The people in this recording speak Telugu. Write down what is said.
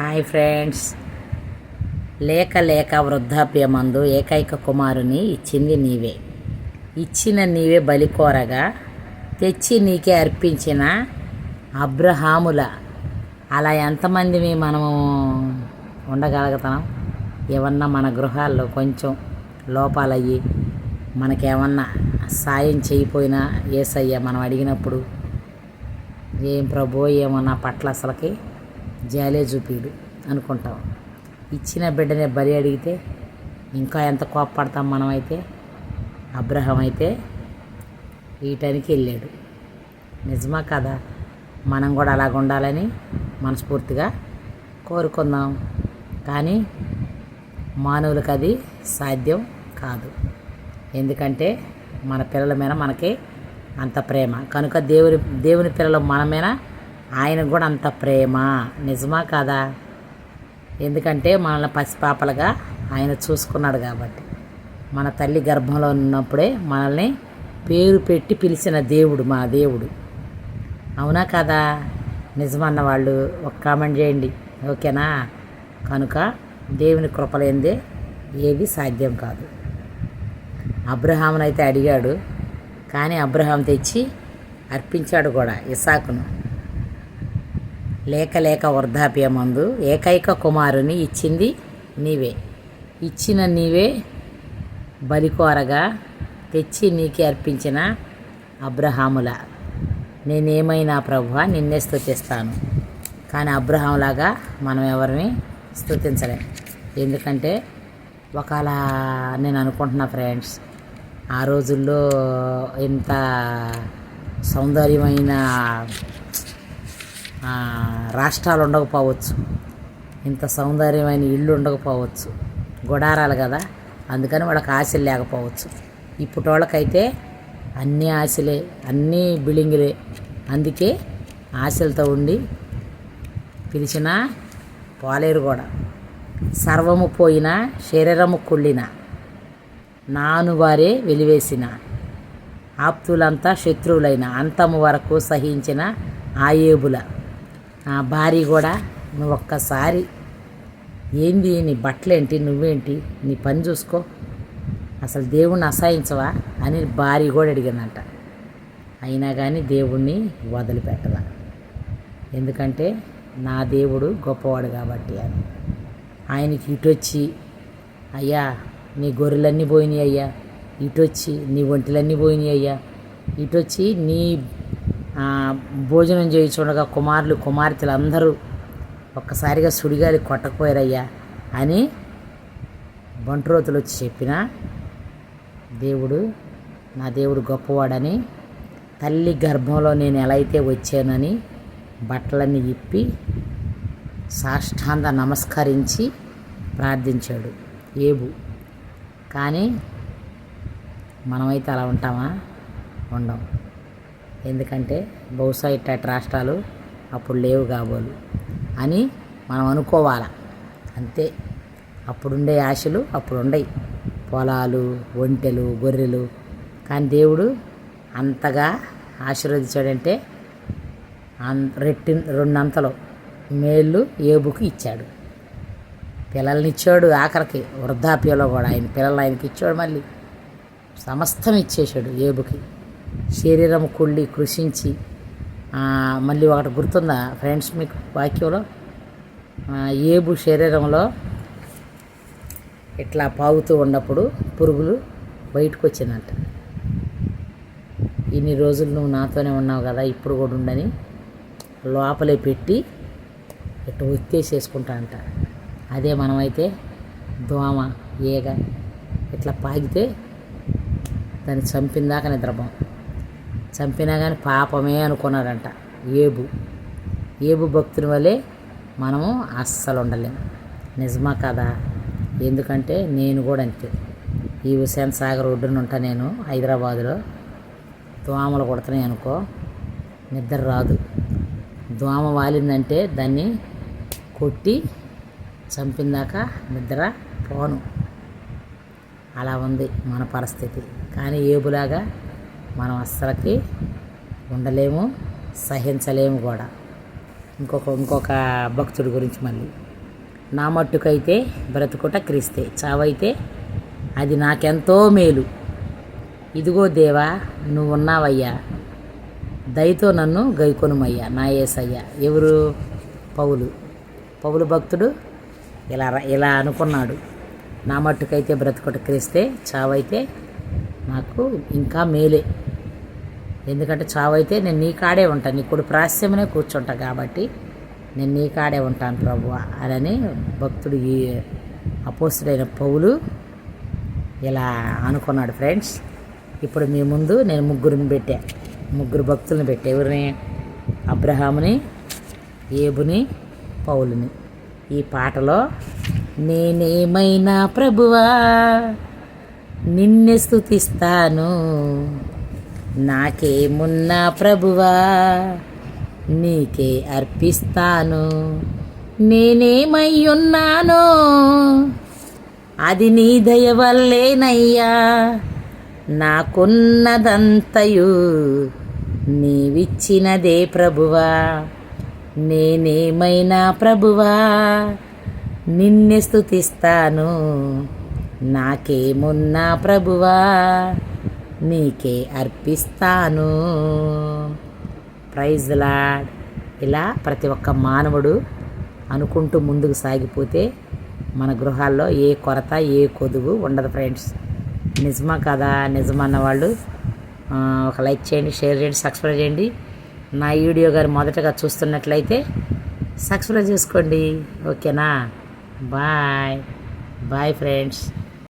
Hi friends. లేక లేక వృద్ధాప్యమందు ఏకైక కుమారుని ఇచ్చింది నీవే. ఇచ్చిన నీవే బలికోరగా తెచ్చి నీకే అర్పించిన అబ్రహాముల. అలా ఎంతమందిని మనము ఉండగలుగుతాం? ఏమన్నా మన గృహాల్లో కొంచెం లోపాలయ్యి మనకేమన్నా సాయం చేయిపోయినా ఏసయ్య మనం అడిగినప్పుడు ఏం ప్రభు ఏమో నా పట్ల అసలుకి జాలే చూపిడు అనుకుంటాం. ఇచ్చిన బిడ్డనే బలి అడిగితే ఇంకా ఎంత కోప్పడతాం మనమైతే? అబ్రహం అయితే వీటానికి వెళ్ళాడు. నిజమా కదా? మనం కూడా అలాగ ఉండాలని మనస్ఫూర్తిగా కోరుకుందాం. కానీ మానవులకు అది సాధ్యం కాదు. ఎందుకంటే మన పిల్లల మీద మనకి అంత ప్రేమ. కనుక దేవుని దేవుని పిల్లలు మన ఆయనకు కూడా అంత ప్రేమ. నిజమా కాదా? ఎందుకంటే మనల్ని పసిపాపలుగా ఆయన చూసుకున్నాడు కాబట్టి. మన తల్లి గర్భంలో ఉన్నప్పుడే మనల్ని పేరు పెట్టి పిలిచిన దేవుడు మా దేవుడు. అవునా కదా? నిజమన్న వాళ్ళు ఒక కామెంట్ చేయండి. ఓకేనా? కనుక దేవుని కృపలేందే ఏది సాధ్యం కాదు. అబ్రహామునైతే అడిగాడు కానీ అబ్రహాం తెచ్చి అర్పించాడు కూడా ఇసాకును. లేక లేక వృద్ధాప్యమందు ఏకైక కుమారుని ఇచ్చింది నీవే. ఇచ్చిన నీవే బలికోరగా తెచ్చి నీకే అర్పించిన అబ్రహాముల. నేనేమైనా ప్రభు నిన్నే స్థుతిస్తాను కానీ అబ్రహాంలాగా మనం ఎవరిని స్థుతించలేం ఎందుకంటే ఒకవేళ నేను అనుకుంటున్నా ఫ్రెండ్స్ ఆ రోజుల్లో ఇంత సౌందర్యమైన రాష్ట్రాలు ఉండకపోవచ్చు. ఇంత సౌందర్యమైన ఇల్లు ఉండకపోవచ్చు. గుడారాలు కదా. అందుకని వాళ్ళకి ఆశలు లేకపోవచ్చు. ఇప్పుడు వాళ్ళకైతే అన్ని ఆశలే అన్నీ బిల్డింగులే. అందుకే ఆశలతో ఉండి పిలిచినా పోలేరు కూడా. సర్వము పోయిన శరీరము కుళ్ళిన నాను వారే వెలివేసిన ఆప్తులంతా శత్రువులైన అంతము వరకు సహించిన ఆయేబుల ఆ భార్య కూడా నువ్వు ఒక్కసారి ఏంది నీ బట్టలేంటి? నువ్వేంటి? నీ పని చూసుకో. అసలు దేవుణ్ణి అసహించవా అని భార్య కూడా అడిగిందంట. అయినా కానీ దేవుణ్ణి వదిలిపెట్టదా? ఎందుకంటే నా దేవుడు గొప్పవాడు కాబట్టి అని. ఆయనకి ఇటొచ్చి అయ్యా నీ గొర్రెలన్నీ పోయినాయి అయ్యా ఇటొచ్చి నీ ఒంటిలన్నీ పోయినాయి అయ్యా ఇటొచ్చి నీ భోజనం చేయి చూడగా కుమారులు కుమార్తెలు అందరూ ఒక్కసారిగా సుడిగాలి కొట్టకపోయారయ్యా అని బంట్రోతులు వచ్చి చెప్పిన దేవుడు నా దేవుడు గొప్పవాడని తల్లి గర్భంలో నేను ఎలా అయితే వచ్చానని బట్టలన్నీ ఇప్పి సాష్టాంగ నమస్కరించి ప్రార్థించాడు ఏబు. కానీ మనమైతే అలా ఉంటామా? ఉండం. ఎందుకంటే బహుశా ఇట్లాంటి రాష్ట్రాలు అప్పుడు లేవు కాబోలు అని మనం అనుకోవాలి. అంతే. అప్పుడుండే ఆశలు అప్పుడు ఉండయి పొలాలు ఒంటెలు గొర్రెలు. కానీ దేవుడు అంతగా ఆశీర్వదించాడంటే అన్ రెట్టి రెండంతలు మేళ్ళు ఏబుకి ఇచ్చాడు. పిల్లల్ని ఇచ్చాడు ఆఖరికి వృద్ధాప్యలో కూడా ఆయన పిల్లలు ఆయనకి ఇచ్చాడు మళ్ళీ. సమస్తం ఇచ్చేశాడు ఏబుకి. శరీరం కుళ్ళి కృషించి మళ్ళీ ఒకటి గుర్తుందా ఫ్రెండ్స్ మీకు వాక్యంలో? ఏబు శరీరంలో ఇట్లా పాగుతూ ఉన్నప్పుడు పురుగులు బయటకు వచ్చిందంట. ఇన్ని రోజులు నువ్వు నాతోనే ఉన్నావు కదా ఇప్పుడు కూడా ఉండని లోపలే పెట్టి ఇట్లా ఒత్తేసేసుకుంటా అంట అదే మనమైతే దోమ ఏగ ఇట్లా పాగితే దాన్ని చంపిందాక నిద్రపోం. చంపినా కానీ పాపమే అనుకున్నారంట ఏబు. ఏబు భక్తుని వల్లే మనము అస్సలు ఉండలేము నిజమా కదా? ఎందుకంటే నేను కూడా అంతే. ఈ హుసేన్ సాగర్ ఒడ్డున ఉంటా నేను హైదరాబాదులో. దోమలు కొడుతున్నాయి అనుకో నిద్ర రాదు. దోమ వాలిందంటే దాన్ని కొట్టి చంపిందాక నిద్ర పోను. అలా ఉంది మన పరిస్థితి. కానీ ఏబులాగా మనం అస్సలకి ఉండలేము సహించలేము కూడా. ఇంకొక ఇంకొక భక్తుడి గురించి మళ్ళీ. నా మట్టుకైతే బ్రతుకుట క్రీస్తే. చావైతే అది నాకెంతో మేలు. ఇదిగో దేవా నువ్వు ఉన్నావయ్యా దయతో నన్ను గైకొనుమయ్యా నా ఏసయ్యా ఎవరు? పౌలు. పౌలు భక్తుడు ఇలా ఇలా అనుకున్నాడు. నా మట్టుకైతే బ్రతుకుట క్రీస్తే చావైతే నాకు ఇంకా మేలే. ఎందుకంటే చావైతే నేను నీ కాడే ఉంటాను నీ కుడి ప్రాస్యమనే కూర్చుంటా కాబట్టి నేను నీ కాడే ఉంటాను ప్రభు అని భక్తుడు ఈ అపోస్తుడైన పౌలు ఇలా అనుకున్నాడు ఫ్రెండ్స్. ఇప్పుడు మీ ముందు నేను ముగ్గురిని పెట్టా. ముగ్గురు భక్తులను పెట్టా. ఎవరిని? అబ్రహాముని ఏబుని పౌలుని. ఈ పాటలో నేనేమైనా ప్రభువా నిన్నే స్థుతిస్తాను నాకేమున్నా ప్రభువా నీకే అర్పిస్తాను. నేనేమై అది నీ దయ వల్లేనయ్యా. నాకున్నదంతయు నీవిచ్చినదే ప్రభువా. నేనేమైనా ప్రభువా నిన్నే స్థుతిస్తాను నాకేమున్నా ప్రభువా నీకే అర్పిస్తాను. ప్రైజ్ లాడ్ ఇలా ప్రతి ఒక్క మానవుడు అనుకుంటూ ముందుకు సాగిపోతే మన గృహాల్లో ఏ కొరత ఏ కొదువు ఉండదు ఫ్రెండ్స్. నిజమా కదా? నిజమన్న వాళ్ళు ఒక లైక్ చేయండి షేర్ చేయండి సబ్స్క్రైబ్ చేయండి. నా వీడియో గారు మొదటగా చూస్తున్నట్లయితే సబ్స్క్రైబ్ చేసుకోండి. ఓకేనా? బాయ్. Bye friends.